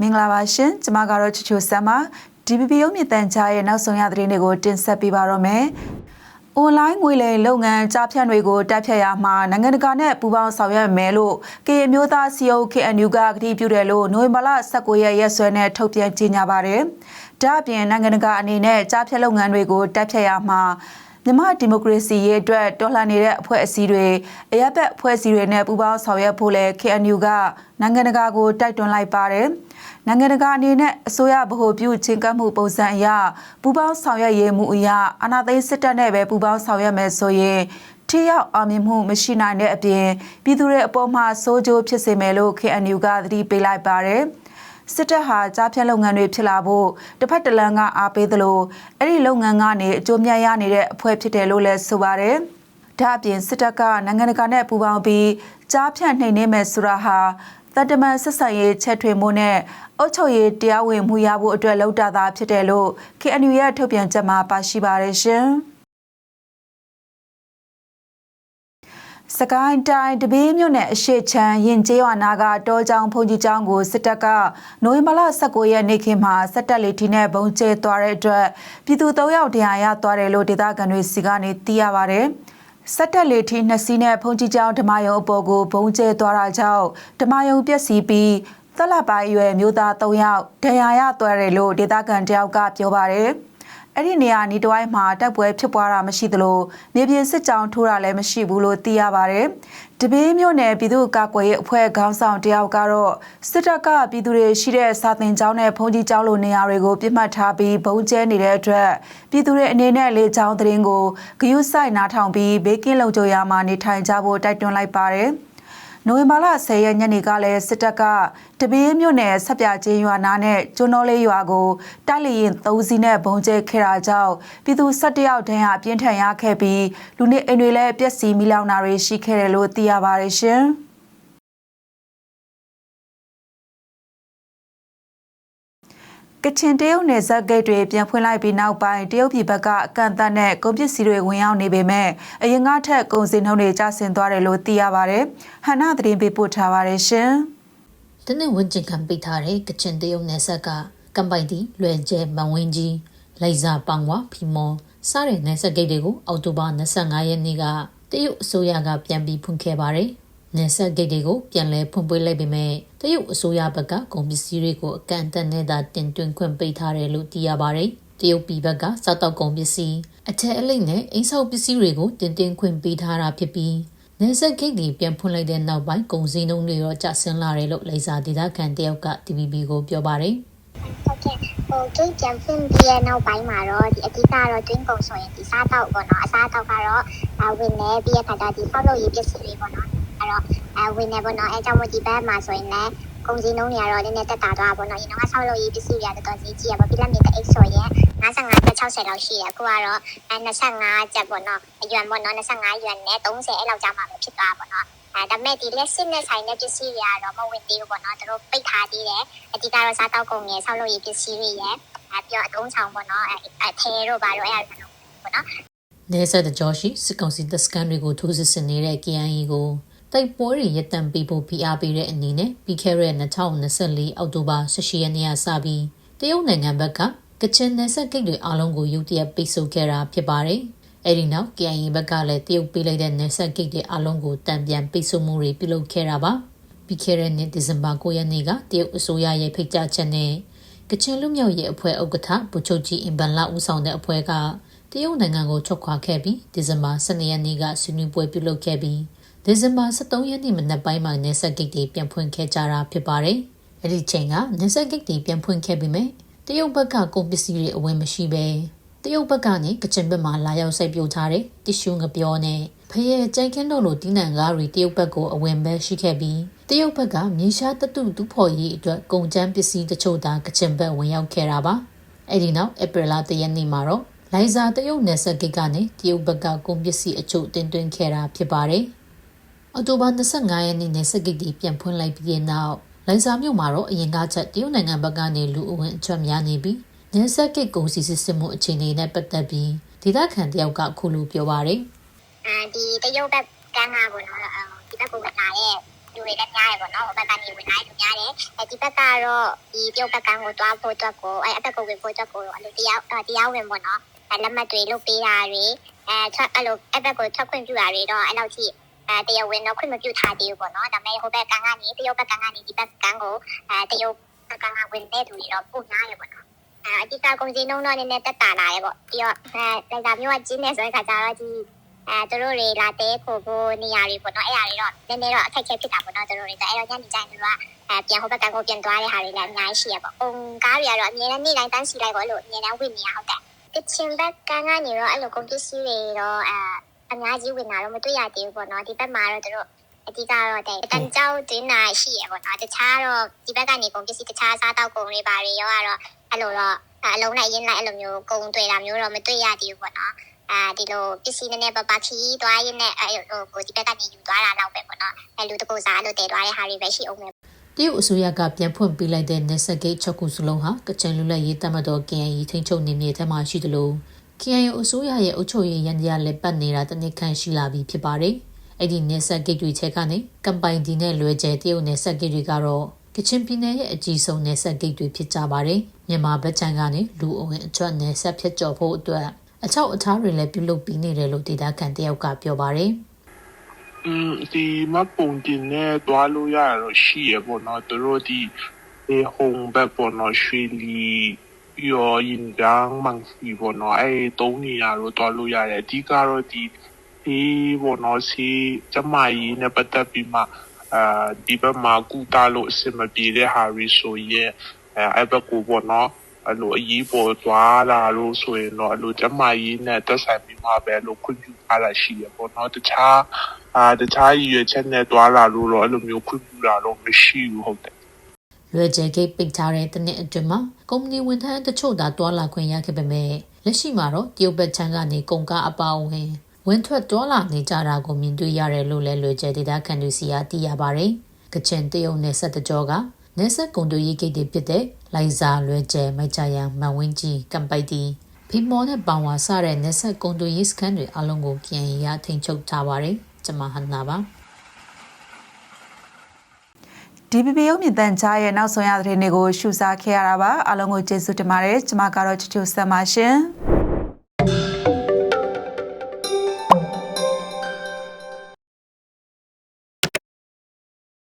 မင်္ဂလာပါရှင်ကျမကတော့ချူချူဆမ်ပါ DPP ရုံးမြင့်တန်ကြားရဲ့နောက်ဆုံးရသတင်းတွေကိုတင်ဆက်ပေးပါတော့မယ်။ online ငွေလိမ်လုပ်ငန်းကြားဖြတ်တွေကိုတက်ဖြတ်ရမှာနိုင်ငံတကာနဲ့ပူးပေါင်းဆောင်ရွက်မယ်လို့ KA မျိုးသား CEO KNU ကကတိပြုတယ်လို့နိုဝင်ဘာလ19ရက်ရက်စွဲနဲ့ထုတ်ပြန်ကြေညာပါတယ်။ဒါအပြင်နိုင်ငံတကာအနေနဲ့ကြားဖြတ်လုပ်ငန်းတွေကိုတက်ဖြတ်ရမှာ မြန်မာဒီမိုကရေစီရေးအတွက်တော်လှန်နေတဲ့အဖွဲ့အစည်းတွေအရက်ဘက်အဖွဲ့အစည်းတွေနဲ့ပူးပေါင်းဆောင်ရွက်ဖို့လဲ KNU ကနိုင်ငံတကာကိုတိုက်တွန်းလိုက်ပါတယ်။နိုင်ငံတကာအနေနဲ့အစိုးရဗဟိုပြုချင်းကပ်မှုပုံစံအရပူးပေါင်းဆောင်ရွက်ရေးမှုအရအာဏာသိမ်းစစ်တပ်နဲ့ပဲပူးပေါင်းဆောင်ရွက်မယ်ဆိုရင်ထိရောက်အောင်မြင်မှုမရှိနိုင်တဲ့အပြင်ပြည်သူတွေအပေါ်မှာစိုးကြိုးဖြစ်စေမယ်လို့ KNU ကသတိပေးလိုက်ပါတယ်။ စစ်တပ်ဟာကြားဖြတ်လုပ်ငန်းတွေဖြစ်လာဖို့တစ်ဖက်တစ်လမ်းကအားပေးသလိုအဲ့ဒီလုပ်ငန်းကနေအကျိုးမြတ်ရနေတဲ့အဖွဲ့ဖြစ်တယ်လို့လည်းဆိုပါတယ်။ဒါအပြင်စစ်တပ်ကနိုင်ငံတကာနဲ့ပူးပေါင်းပြီးကြားဖြတ်နှိမ်နင်းမယ်ဆိုတာဟာတတမန်ဆက်ဆံရေးချက်ထွေမှုနဲ့အုတ်ချုပ်ရေးတရားဝင်မှုရဖို့အတွက်လှုပ်တာသာဖြစ်တယ်လို့ KNU ရဲ့ထုတ်ပြန်ချက်မှာပါရှိပါတယ်ရှင်။ စကိုင်းတိုင်းတပင်းမြို့နယ်အရှိချမ်းရင်ကျေးရွာနာကတောကြောင်ဖုန်ကြီးကျောင်းကိုစစ်တပ်ကနိုဝင်ဘာလ19ရက်နေ့ခင်မှာစက်တက်လီတီနဲ့ဘုံကျဲသွားတဲ့အတွက်ပြည်သူ၃ယောက်တရားရသွားတယ်လို့ဒေသခံတွေစီကနေသိရပါဗျ။စက်တက်လေထီနှစ်စီးနဲ့ဖုန်ကြီးကျောင်းဓမယုံအပေါ်ကိုဘုံကျဲသွားတာကြောင့်ဓမယုံပြက်စီးပြီးသက်လက်ပိုင်းရွယ်မျိုးသား၃ယောက်ဒဏ်ရာရသွားတယ်လို့ဒေသခံတယောက်ကပြောပါတယ်။ အဲ့ဒီနေရာနီတဝိုင်းမှာတိုက်ပွဲဖြစ်ပွားတာမရှိသလိုမြေပြင်စစ်ကြောင်းထိုးတာလည်းမရှိဘူးလို့သိရပါတယ်။တပင်းမြို့နယ်ပြည်သူ့ကာကွယ်ရေးအဖွဲ့ခေါင်းဆောင်တယောက်ကတော့စစ်တပ်ကပြည်သူတွေရှိတဲ့စာသင်ကျောင်းနဲ့ဘုံကြီးကျောင်းလိုနေရာတွေကိုပြစ်မှတ်ထားပြီးဘုံကျဲနေတဲ့အတွက်ပြည်သူတွေအနေနဲ့လေကျောင်းသတင်းကိုဂယုဆိုင်နားထောင်ပြီးဘေးကင်းလုံခြုံရာမှာနေထိုင်ကြဖို့တိုက်တွန်းလိုက်ပါတယ်။ နိုဝင်ဘာလ10ရက်ညနေကလည်းစစ်တပ်ကတပင်းမြို့နယ်ဆက်ပြချင်းရွာနာနဲ့ကျွန်းတော်လေးရွာကိုတိုက်လျင်3စီးနဲ့ဘုံကျဲခဲ့တာကြောင့်ပြည်သူ17ယောက်ဒဏ်ရာပြင်းထန်ရခဲ့ပြီးလူနေအိမ်တွေလည်းပျက်စီးမိလောင်တာတွေရှိခဲ့တယ်လို့သိရပါတယ်ရှင်။ ကချင်တရုတ်နယ်စပ်ဂိတ်တွေပြန်ဖွင့်လိုက်ပြီးနောက်ပိုင်းတရုတ်ပြည်ဘက်ကအကန့်အသတ်နဲ့ကုန်ပစ္စည်းတွေဝင်ရောက်နေပေမဲ့အရင်ကထက်ကုန်စည်နှုန်းတွေကျဆင်းသွားတယ်လို့သိရပါတယ်။ဟန်နာသတင်းပေးပို့ထားပါတယ်ရှင်။တနင်္ဝင်းကျင်ခံပိတ်ထားတဲ့ကချင်တရုတ်နယ်စပ်ကကမ်ပိုင်တီလွယ်ကျဲမန်ဝင်းကြီးလိုက်စာပောင်ဝဖီမော်စားတဲ့နယ်စပ်ဂိတ်တွေကိုအောက်တိုဘာ25ရက်နေ့ကတရုတ်အစိုးရကပြန်ပြီးဖွင့်ခဲ့ပါတယ်။ နယ်စပ်ဂိတ်တွေကိုပြန်လည်ဖွင့်ပေးလိုက်ပေမဲ့တရုတ်အစိုးရဘက်ကကုန်ပစ္စည်းတွေကိုအကန့်အသတ်နဲ့သာတင်သွင်းခွင့်ပေးထားတယ်လို့သိရပါတယ်။တရုတ်ပြည်ဘက်ကစားတောက်ကုန်ပစ္စည်းအထက်အလိပ်နဲ့အိမ်ဆောက်ပစ္စည်းတွေကိုတင်သွင်းခွင့်ပေးထားတာဖြစ်ပြီးနေဆက်ဂိတ်တွေပြန်ဖွင့်လိုက်တဲ့နောက်ပိုင်းကုန်စည်နှုန်းတွေရောကျဆင်းလာတယ်လို့လိစာဒေသခံတယောက်က TVB ကိုပြောပါတယ်ဟုတ်ကဲ့ဟိုဂိတ်ပြန်ဖွင့်ပြီးရဲ့နောက်ပိုင်းမှာတော့ဒီအဓိကတော့တွင်းကုန်ဆိုရင်ဒီစားတောက်ပေါ့နော်အစားတောက်ကတော့ဒါဝင်နေပြီးရခါကျဒီဖောက်လို့ရပစ္စည်းတွေပေါ့နော်အဲ့ တော့အဲဝင်နေပေါ့နော်အဲကြောင့်မို့ဒီဘက်မှာဆိုရင်လည်းကုန်စည်နှုန်းတွေကတော့နည်းနည်းတက်တာသွားပေါ့နော်။ဒီတော့ဆောက်လုပ်ရေးပစ္စည်းတွေကတော့တော်တော်ကြီးကြီးရပါပြီ။လက်မြင့်တဲ့ X ဆိုရင်55ကျပ်60လောက်ရှိတယ်။အခုကတော့အဲ25ကျပ်ပေါ့နော်။အရွယ်ပေါ့နော်25ရွယ်နဲ့30အဲ့လောက်ကြာမှပဲဖြစ်သွားပါပေါ့နော်။အဲဒါမဲ့ဒီလက်စစ်နဲ့ဆိုင်တဲ့ပစ္စည်းတွေကတော့မဝင်သေးဘူးပေါ့နော်။သူတို့ပိတ်ထားသေးတယ်။အဓိကတော့စားတောက်ကုန်ရဲ့ဆောက်လုပ်ရေးပစ္စည်းတွေရဲ့အဲပြီးတော့အကုန်းဆောင်ပေါ့နော်။အဲအဲထဲတို့ဘာလို့အဲ့ဒါတော့ပေါ့နော်။နေဆက်တဲ့ဂျော်ရှိစစ်ကောင်စီတပ်စကန်တွေကိုထိုးစစ်ဆင်နေတဲ့ KIA ကို တိုက်ပွဲတွေရပ်တန့်ပေးဖို့ဖိအားပေးတဲ့အနေနဲ့ပြီးခဲ့တဲ့2024အောက်တိုဘာ18ရက်နေ့ကစပြီးတရုတ်နိုင်ငံဘက်ကကချင်နယ်စပ်ဂိတ်တွေအားလုံးကိုရုတ်တရက်ပိတ်ဆို့ခဲ့တာဖြစ်ပါတယ်။အဲဒီနောက် KIA ဘက်ကလည်းတရုတ်ပေးလိုက်တဲ့နယ်စပ်ဂိတ်တွေအားလုံးကိုတံပြန်ပိတ်ဆို့မှုတွေပြုလုပ်ခဲ့တာပါ။ပြီးခဲ့တဲ့နှစ်ဒီဇင်ဘာ9ရက်နေ့ကတရုတ်အစိုးရရဲ့ဖိတ်ကြားချက်နဲ့ကချင်လူမျိုးရေးအဖွဲ့ဥက္ကဋ္ဌဗိုလ်ချုပ်ကြီးအင်ဘန်လာဦးဆောင်တဲ့အဖွဲ့ကတရုတ်နိုင်ငံကိုထွက်ခွာခဲ့ပြီးဒီဇင်ဘာ12ရက်နေ့ကဆွေးနွေးပွဲပြုလုပ်ခဲ့ပြီး ဒီဇင်ဘာ23ရက်နေ့မနက်ပိုင်းမှာနေဆက်ဂိတ်တွေပြန်ဖွင့်ခဲ့ကြတာဖြစ်ပါတယ်။အဲ့ဒီချိန်ကနေဆက်ဂိတ်တွေပြန်ဖွင့်ခဲ့ပြီးမြဲတရုတ်ဘက်ကကုန်ပစ္စည်းတွေအဝင်မရှိပဲတရုတ်ဘက်ကနေကချင်ဘက်မှာလာရောက်စိုက်ပျိုးထားတဲ့တ िश ူငပြောနဲ့ဖရဲကြိုင်ခင်းတို့လိုတီးနှံကားတွေတရုတ်ဘက်ကိုအဝင်ပဲရှိခဲ့ပြီးတရုတ်ဘက်ကမြေရှားတတုတူဖော်ရေးအတွက်ကုန်ကျန်းပစ္စည်းတချို့သာကချင်ဘက်ဝင်ရောက်ခဲ့တာပါ။အဲ့ဒီနောက်ဧပြီလတရက်နေ့မှာတော့လိုင်ဇာတရုတ်နယ်စပ်ဂိတ်ကနေတရုတ်ဘက်ကကုန်ပစ္စည်းအချို့တင်သွင်းခဲ့တာဖြစ်ပါတယ်။ အော်တိုဘာ25ရက်နေ့နဲ့စက်ကိတ်တီပြန်ဖွင့်လိုက်ပြီးတဲ့နောက်လိုင်စာမြို့မှာတော့အရင်ကချက်တရုတ်နိုင်ငံဘက်ကနေလူအဝင်အချက်များနေပြီးနေဆက်ကိတ်ကုန်စီစစ်စစ်မှုအခြေအနေနဲ့ပတ်သက်ပြီးဒေသခံတယောက်ကအခုလိုပြောပါတယ်။အဲဒီတရုတ်ဘက်ကကမ်းကပေါ့နော်။ဒီဘက်ကိုလာတဲ့လူတွေလည်းများတယ်ပေါ့နော်ဟိုဘက်ကနေဝင်လာတဲ့လူများတယ်အဲဒီဘက်ကတော့ဒီပြုတ်ဘက်ကန်းကိုတွားဖို့အတွက်ကိုအဲအဘက်ကိုဝင်ဖို့အတွက်ကိုအဲ့လိုတရားတရားဝင်ပေါ့နော်အဲလက်မှတ်တွေလုပ်ပေးတာတွေအဲထွက်အဲ့လိုအဘက်ကိုထွက်ခွင့်ပြုတာတွေတော့အဲ့လောက်ထိ အဲတရားဝင်တော့ခွင့်မပြုထားသေးဘူးပေါ့နော်ဒါပေမဲ့ဟိုဘက်ကန်းကနေတရုတ်ဘက်ကန်းကနေဒီဘက်ကန်းကိုအဲတရုတ်ဘက်ကန်းကဝင်တဲ့သူတွေတော့ပုံများရပေါ့နော်အဲအဓိကကုန်စည်နှုန်းတော့နည်းနည်းတက်တာလာရဲ့ပေါ့ပြီးတော့အဲလိုက်တာမျိုးကကျင်းနေဆိုတဲ့ခါကျတော့ဒီအဲသူတို့တွေလာတဲခိုဖို့နေရာတွေပေါ့နော်အဲ့အရာတွေတော့နည်းနည်းတော့အခက်အခဲဖြစ်တာပေါ့နော်သူတို့တွေဆိုအဲ့တော့ညနေကျရင်သူတို့ကအဲပြန်ဟိုဘက်ကကိုပြန်သွားတဲ့ဟာတွေလည်းအများကြီးရှိရပေါ့အုံကားတွေကတော့အမြဲတမ်းနေ့တိုင်းတန်းစီလိုက်ပေါ့လို့အမြဲတမ်းဝင်နေရဟုတ်တယ်ကချင်ဘက်ကနေတော့အဲ့လိုကုန်ပစ္စည်းတွေတော့အဲ အများကြီးဝင်လာတော့မတွေ့ရသေးဘူးပေါ့နော်ဒီဘက်မှာတော့သူတို့အဓိကတော့တဲ့တန်ကြောက်တင်းနာရှိရပေါ့နော်တခြားတော့ဒီဘက်ကနေကုန်ပစ္စည်းတခြားစားတောက်ကုန်တွေပါတွေရောကတော့အဲ့လိုတော့အလုံးလိုက်ရင်းလိုက်အဲ့လိုမျိုးကုံတွေ့တာမျိုးတော့မတွေ့ရသေးဘူးပေါ့နော်အဲဒီလိုပစ္စည်းနည်းနည်းပပခီးသွားရင်းနဲ့အဲ့ဟိုကိုဒီဘက်ကနေယူသွားတာတော့ပဲပေါ့နော်အဲလူတကူစားလို့တည်သွားတဲ့ဟာတွေပဲရှိအောင်မယ်တရုတ်အစိုးရကပြန်ဖွင့်ပေးလိုက်တဲ့နေဆက်ဂိတ်6ခုစလုံးဟာကချင်လူလက်ရေးတတ်မှတ်တော် KNY ထိန်းချုပ်နေမြေထဲမှာရှိသလို KNY အစိုးရရဲ့အုပ်ချုပ်ရေးရန်တရားလက်ပတ်နေတာတနစ်ခန့်ရှိလာပြီဖြစ်ပါတယ်။အဲ့ဒီနေဆက်ဂိတ်တွေချက်ကနေကမ်ပိုင်ဒီနဲ့လွယ်ကျဲတရုတ်နေဆက်ဂိတ်တွေကတော့ကချင်ပြည်နယ်ရဲ့အကြီးဆုံးနေဆက်ဂိတ်တွေဖြစ်ကြပါတယ်။မြန်မာဘက်ခြမ်းကနေလူအဝင်အထွက်နေဆက်ဖြစ်ကြော်ဖို့အတွက်အချောက်အထားတွေလည်းပြုလုပ်ပြီးနေတယ်လို့ဒေတာခန်တယောက်ကပြောပါတယ်။อืมဒီမပုံတင်နဲ့တွားလို့ရရတော့ရှိရပေါ့နော်သူတို့ဒီဒီဟုံဘက်ပေါ့နော်ရွှေလီ ရောရင်ကန်းမန်စီပေါ့နော်အဲတုံးနေရတော့တွားလို့ရတယ်အဓိကတော့ဒီဒီပေါ့နော်စီကျမကြီးနဲ့ပတ်သက်ပြီးမှအာဒီဘက်မှာကူတာလို့အစမပြေတဲ့ဟာရီဆိုရင်အဲအဲ့ဘက်ကိုပေါ့နော်အဲ့လိုအရေးပေါ်သွားလာလို့ဆိုရင်တော့အဲ့လိုကျမကြီးနဲ့တက်ဆိုင်ပြီးမှပဲလို့ခွင့်ပြုထားတာရှိရပေါ့နော်တခြားအာတခြားရည်ရွယ်ချက်နဲ့တွာလာလို့တော့အဲ့လိုမျိုးခွင့်ပြုတာတော့မရှိဘူးဟုတ်တယ် လွယ်ကျဲဂိတ်ပိတ်ထားတဲ့တနစ်အတွင်းမှာကုမ္ပဏီဝန်ထမ်းတချို့သာတွာလာခွင့်ရခဲ့ပေမဲ့လက်ရှိမှာတော့တရုတ်ဘက်ချမ်းကနေကုန်ကားအပါအဝင်ဝင်ထွက်တွာလာနေကြတာကိုမြင်တွေ့ရတယ်လို့လည်းလွယ်ကျဲဒေတာခန်သူစီကသိရပါတယ်။ကချင်တရုတ်နယ်ဆက်တကြောကနေဆက်ကုန်တူရေးဂိတ်တွေဖြစ်တဲ့လိုင်ဇာလွယ်ကျဲမိုက်ချယန်မန်ဝင်းကြီးကမ်ပိုက်တီဖီမောနဲ့ပောင်ဝါစတဲ့နယ်ဆက်ကုန်တူရေးစခန်းတွေအလုံးကိုပြန်ရထိန်ချုပ်ထားပါတယ်။ကျွန်မဟန်နာပါ DPP ရုပ်မြင့်တန်ကြားရဲ့နောက်ဆုံးရသတင်းတွေကိုရှုစားခဲ့ရတာပါအားလုံးကိုကျေးဇူးတင်ပါတယ်ကျွန်မကတော့ချူချူဆက်ပါရှင်